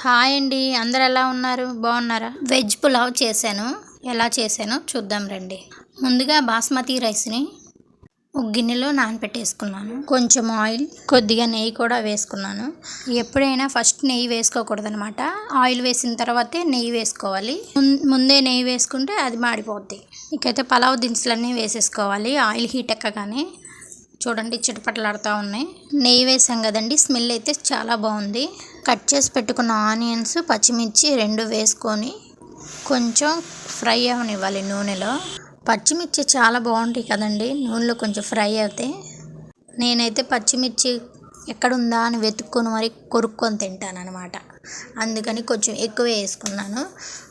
Hi అండి. అందరు ఎలా ఉన్నారు? బాగున్నారా? వెజ్ పులావ్ చేశాను. ఎలా చేశానో చూద్దాం రండి. ముందుగా బాస్మతి రైస్ని ఒక గిన్నెలో నానపెట్టేసుకున్నాను. కొంచెం ఆయిల్ కొద్దిగా నెయ్యి కూడా వేసుకున్నాను. ఎప్పుడైనా ఫస్ట్ నెయ్యి వేసుకోకూడదనమాట ఆయిల్ వేసిన తర్వాతే నెయ్యి వేసుకోవాలి. ముందే నెయ్యి వేసుకుంటే అది మాడిపోద్ది. ఇకైతే పలావ్ దినుసులన్నీ వేసేసుకోవాలి. ఆయిల్ హీట్ ఎక్కగానే. చూడండి చిటపటలాడుతూ ఉన్నాయి. నెయ్యి వేసాం కదండి. స్మెల్ అయితే చాలా బాగుంది. కట్ చేసి పెట్టుకున్న ఆనియన్స్ పచ్చిమిర్చి రెండు వేసుకొని కొంచెం ఫ్రై అవనివ్వాలి నూనెలో. పచ్చిమిర్చి చాలా బాగుంటాయి కదండి. నూనెలో కొంచెం ఫ్రై అవుతాయి నేనైతే పచ్చిమిర్చి ఎక్కడుందా అని వెతుక్కొని మరి కొరుక్కొని తింటాను అనమాట అందుకని కొంచెం ఎక్కువ వేసుకున్నాను.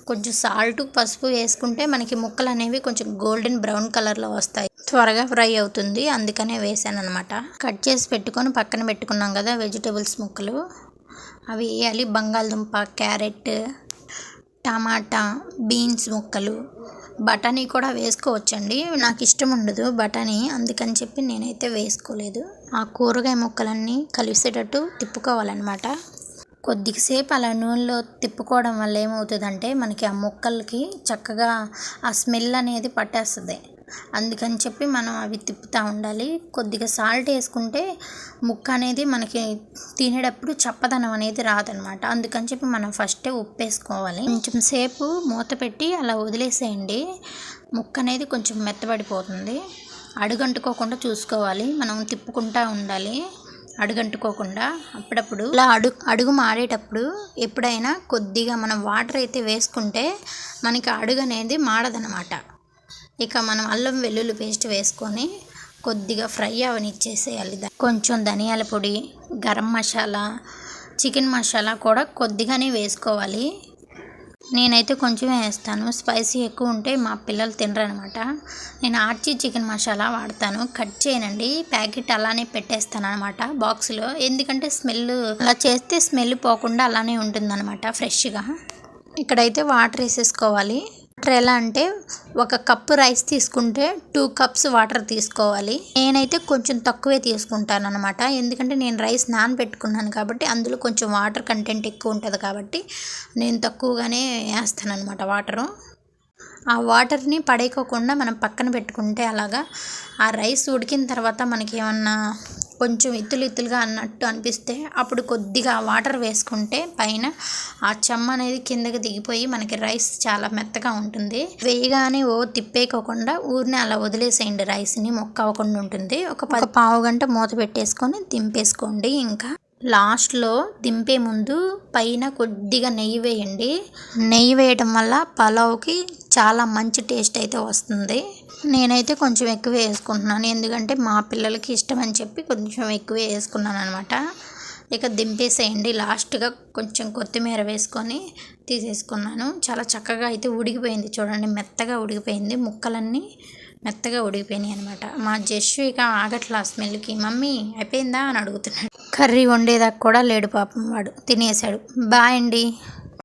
కొంచెం సాల్ట్ పసుపు వేసుకుంటే మనకి ముక్కలు అనేవి కొంచెం గోల్డెన్ బ్రౌన్ కలర్లో వస్తాయి. త్వరగా ఫ్రై అవుతుంది. అందుకనే వేసాను అనమాట కట్ చేసి పెట్టుకొని పక్కన పెట్టుకున్నాం కదా వెజిటేబుల్స్ ముక్కలు. అవి వేయాలి. బంగాళదుంప క్యారెట్ టమాటా బీన్స్ ముక్కలు. బఠానీ కూడా వేసుకోవచ్చండి. నాకు ఇష్టం ఉండదు బఠానీ. అందుకని చెప్పి నేనైతే వేసుకోలేదు. ఆ కూరగాయ ముక్కలన్నీ కలిసేటట్టు తిప్పుకోవాలన్నమాట. కొద్దిసేపు అలా నూనెలో తిప్పుకోవడం వల్ల ఏమవుతుందంటే మనకి ఆ ముక్కలకి చక్కగా ఆ స్మెల్ అనేది పట్టేస్తుంది. అందుకని చెప్పి మనం అవి తిప్పుతూ ఉండాలి. కొద్దిగా సాల్ట్ వేసుకుంటే ముక్క అనేది మనకి తినేటప్పుడు చప్పదనం అనేది రాదనమాట. అందుకని చెప్పి మనం ఫస్టే ఉప్పు వేసుకోవాలి. కొంచెం సేపు మూత పెట్టి అలా వదిలేసేయండి. ముక్క అనేది కొంచెం మెత్తబడిపోతుంది. అడుగంటుకోకుండా చూసుకోవాలి. మనం తిప్పుకుంటూ ఉండాలి. అడుగంటుకోకుండా అప్పుడప్పుడు. ఇలా అడుగు అడుగు మాడేటప్పుడు ఎప్పుడైనా కొద్దిగా మనం వాటర్ అయితే వేసుకుంటే మనకి అడుగు అనేది మాడదనమాట ఇక మనం అల్లం వెల్లుల్లి పేస్ట్ వేసుకొని కొద్దిగా ఫ్రై అవనిచ్చేసేయాలి కొంచెం ధనియాల పొడి గరం మసాలా చికెన్ మసాలా కూడా కొద్దిగానే వేసుకోవాలి. నేనైతే కొంచెం వేస్తాను. స్పైసీ ఎక్కువ ఉంటే మా పిల్లలు తినరనమాట. నేను ఆర్చి చికెన్ మసాలా వాడతాను. కట్ చేయనండి. ప్యాకెట్ అలానే పెట్టేస్తాను అనమాట బాక్స్లో. ఎందుకంటే స్మెల్ అలా చేస్తే స్మెల్ పోకుండా అలానే ఉంటుందన్నమాట ఫ్రెష్గా. ఇక్కడైతే వాటర్ వేసేసుకోవాలి. వాటర్ ఎలా అంటే ఒక కప్పు రైస్ తీసుకుంటే టూ కప్స్ వాటర్ తీసుకోవాలి. నేనైతే కొంచెం తక్కువే తీసుకుంటాను అనమాట ఎందుకంటే నేను రైస్ నానబెట్టుకున్నాను కాబట్టి అందులో కొంచెం వాటర్ కంటెంట్ ఎక్కువ ఉంటుంది కాబట్టి నేను తక్కువగానే వేస్తాను అనమాట వాటరు. ఆ వాటర్ని పడేయకోకుండా మనం పక్కన పెట్టుకుంటే అలాగా ఆ రైస్ ఉడికిన తర్వాత మనకి ఏమన్నా కొంచెం ఇత్తులు ఇత్తులుగా అన్నట్టు అనిపిస్తే అప్పుడు కొద్దిగా వాటర్ వేసుకుంటే పైన ఆ చెమ్మ అనేది కిందకి దిగిపోయి మనకి రైస్ చాలా మెత్తగా ఉంటుంది. వేయగానే ఓ తిప్పేయకోకుండా ఊరిని అలా వదిలేసేయండి రైస్ని మొక్క అవ్వకుండా ఉంటుంది. ఒక పది ఒక పావు గంట మూత పెట్టేసుకొని దింపేసుకోండి ఇంకా. లాస్ట్లో దింపే ముందు పైన కొద్దిగా నెయ్యి వేయండి. నెయ్యి వేయటం వల్ల పలావ్కి చాలా మంచి టేస్ట్ అయితే వస్తుంది. నేనైతే కొంచెం ఎక్కువ వేసుకుంటున్నాను. ఎందుకంటే మా పిల్లలకి ఇష్టం అని చెప్పి కొంచెం ఎక్కువ వేసుకున్నాను అనమాట ఇక దింపేసేయండి. లాస్ట్గా కొంచెం కొత్తిమీర వేసుకొని తీసేసుకున్నాను. చాలా చక్కగా అయితే ఉడికిపోయింది. చూడండి మెత్తగా ఉడికిపోయింది. ముక్కలన్నీ మెత్తగా ఉడికిపోయినాయి అనమాట మా జస్సు ఇక ఆగట్లా స్మెల్కి. మమ్మీ అయిపోయిందా? అని అడుగుతున్నాడు. కర్రీ వండేదాకా కూడా లేడు పాపం వాడు. తినేసాడు బాయ్ అండి.